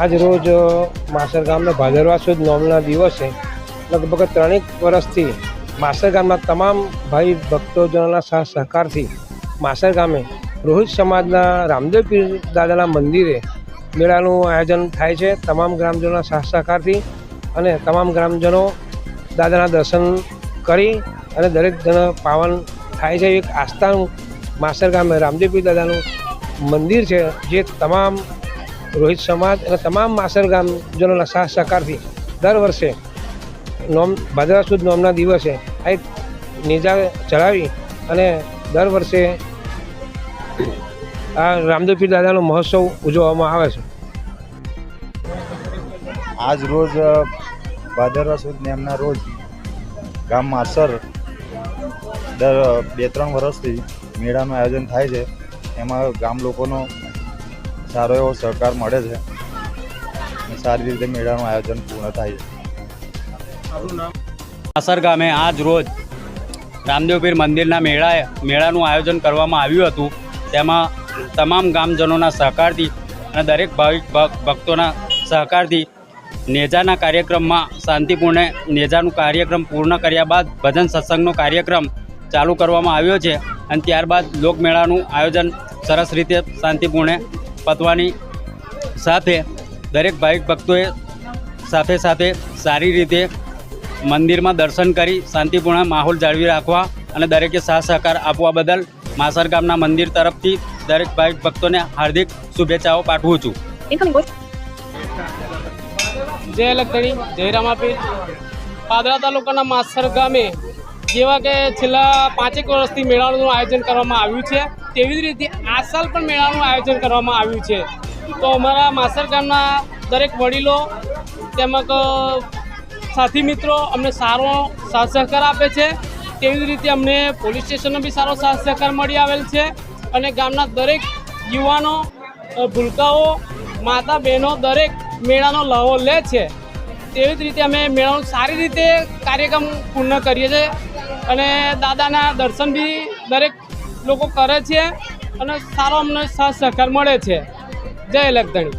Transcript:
આજ રોજ માસર ગામના ભાદરવા સુદ નોમના દિવસે લગભગ ત્રણેક વર્ષથી માસર ગામના તમામ ભાઈ ભક્તોજનોના સહ સહકારથી માસર ગામે રોહિત સમાજના રામદેવ પીર દાદાના મંદિરે મેળાનું આયોજન થાય છે. તમામ ગ્રામજનોના સહ સહકારથી અને તમામ ગ્રામજનો દાદાના દર્શન કરી અને દરેક જણ પાવન થાય છે. એક આસ્થાનું માસર ગામે રામદેવ પીર દાદાનું મંદિર છે, જે તમામ રોહિત સમાજ અને તમામ માસર ગામજનોના સાહ સહકારથી દર વર્ષે નોમ ભાદરા સુદ નોમના દિવસે આ એક નેજા ચડાવી અને દર વર્ષે આ રામદેવપીર દાદાનો મહોત્સવ ઉજવવામાં આવે છે. આજ રોજ ભાદરવા સુદ નેમના રોજ ગામ માસર દર બે ત્રણ વર્ષથી મેળાનું આયોજન થાય છે. એમાં ગામ લોકોનો સારો એવો સહકાર મળે છે. અને સારી રીતે મેળાનું આયોજન પૂર્ણ થાય છે. અસર ગામે આજ રોજ રામદેવપીર મંદિરના મેળા મેળાનું આયોજન કરવામાં આવ્યું હતું. તેમાં તમામ ગામજનોના સહકારથી અને દરેક ભાવિક ભક- ભક્તોના સહકારથી નેજાના કાર્યક્રમમાં શાંતિપૂર્ણ નેજાનું કાર્યક્રમ પૂર્ણ કર્યા બાદ ભજન સત્સંગનો કાર્યક્રમ ચાલુ કરવામાં આવ્યો છે. અને ત્યારબાદ લોકમેળાનું આયોજન સરસ રીતે શાંતિપૂર્ણ પતવાની સાથે દરેક ભાવિક ભક્તોએ સાથે સાથે સારી રીતે મંદિરમાં દર્શન કરી શાંતિપૂર્ણ માહોલ જાળવી રાખવા અને દરેકે સાથ સહકાર આપવા બદલ માસર ગામના મંદિર તરફથી દરેક ભાવિક ભક્તોને હાર્દિક શુભેચ્છાઓ પાઠવું છું. જય લખતણી જય રામાપીર. પાદરા તાલુકાના માસર ગામે જેવા કે છેલ્લા પાંચેક વર્ષથી મેળાનું આયોજન કરવામાં આવ્યું છે. તેવી જ રીતે આ સાલ પણ મેળાનું આયોજન કરવામાં આવ્યું છે. તો અમારા માસર ગામના દરેક વડીલો તેમજ સાથી મિત્રો અમને સારો સાથ સહકાર આપે છે. તેવી જ રીતે અમને પોલીસ સ્ટેશનનો બી સારો સાથ સહકાર મળી આવેલ છે અને ગામના દરેક યુવાનો ભૂલકાઓ માતા બહેનો દરેક મેળાનો લહો લે છે. તેવી જ રીતે અમે મેળાનો સારી રીતે કાર્યક્રમ પૂર્ણ કરીએ છીએ અને દાદાના દર્શન બી દરેક લોકો કરે છે અને સારો અમને સહ સહકાર મળે છે. જય લખધણી